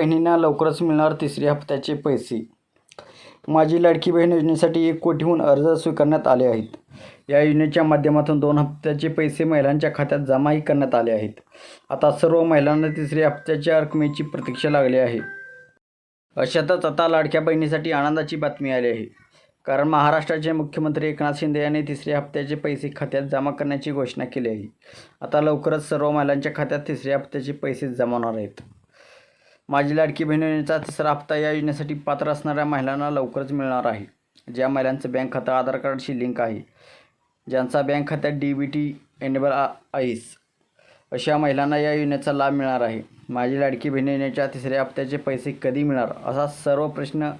बहिणींना लवकरच मिळणार तिसऱ्या हप्त्याचे पैसे. माझी लाडकी बहीण योजनेसाठी एक कोटीहून अर्ज स्वीकारण्यात आले आहेत. या योजनेच्या माध्यमातून दोन हप्त्याचे पैसे महिलांच्या खात्यात जमाही करण्यात आले आहेत. आता सर्व महिलांना तिसऱ्या हप्त्याच्या रकमेची प्रतीक्षा लागली आहे. अशातच आता लाडक्या बहिणीसाठी आनंदाची बातमी आली आहे. कारण महाराष्ट्राचे मुख्यमंत्री एकनाथ शिंदे यांनी तिसऱ्या हप्त्याचे पैसे खात्यात जमा करण्याची घोषणा केली आहे. आता लवकरच सर्व महिलांच्या खात्यात तिसऱ्या हप्त्याचे पैसे जमा होणार आहेत. माझी लाडकी बहिणीचा तिसरा हप्ता या योजनेसाठी पात्र असणाऱ्या महिलांना लवकरच मिळणार आहे. ज्या महिलांचं बँक खातं आधार कार्डशी लिंक आहे ज्यांचा बँक खात्यात डी बी टी एनेबल आहेस अशा महिलांना या योजनेचा लाभ मिळणार आहे. माझी लाडकी बहीण योजनेच्या तिसऱ्या हप्त्याचे पैसे कधी मिळणार? असा सर्व प्रश्न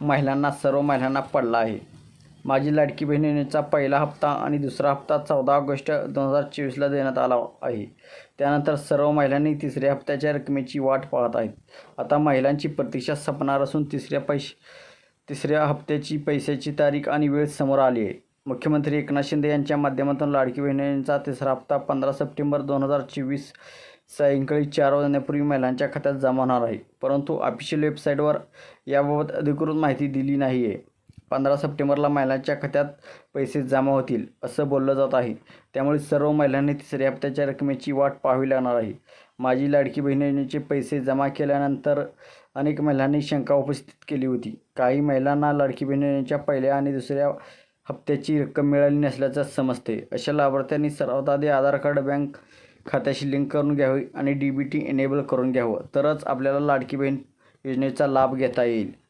महिलांना सर्व महिलांना पडला आहे. माझी लाडकी बहीण योजनेचा पहिला हप्ता आणि दुसरा हप्ता चौदा ऑगस्ट दोन हजार चोवीसला देण्यात आला आहे. त्यानंतर सर्व महिलांनी तिसऱ्या हप्त्याच्या रकमेची वाट पाहत आहेत. आता महिलांची प्रतीक्षा संपणार असून तिसऱ्या पैसे तिसऱ्या हप्त्याची पैशाची तारीख आणि वेळ समोर आली आहे. मुख्यमंत्री एकनाथ शिंदे यांच्या माध्यमातून लाडकी बहिणींचा तिसरा हप्ता पंधरा सप्टेंबर दोन हजार चोवीस सायंकाळी चार वाजण्यापूर्वी महिलांच्या खात्यात जमा होणार आहे. परंतु ऑफिशियल वेबसाईटवर याबाबत अधिकृत माहिती दिली नाही आहे पंधरा सप्टेंबरला महिलांच्या खात्यात पैसे जमा होतील असं बोललं जात आहे. त्यामुळे सर्व महिलांनी तिसऱ्या हप्त्याच्या रकमेची वाट पाहावी लागणार आहे. माझी लाडकी बहीण योजनेचे पैसे जमा केल्यानंतर अनेक महिलांनी शंका उपस्थित केली होती. काही महिलांना लाडकी बहीण योजनेच्या पहिल्या आणि दुसऱ्या हप्त्याची रक्कम मिळाली नसल्याचं समजते. अशा लाभार्थ्यांनी सर्वात आधी आधार कार्ड बँक खात्याशी लिंक करून घ्यावी आणि डी बी टी एनेबल करून घ्यावं. तरच आपल्याला लाडकी बहीण योजनेचा लाभ घेता येईल.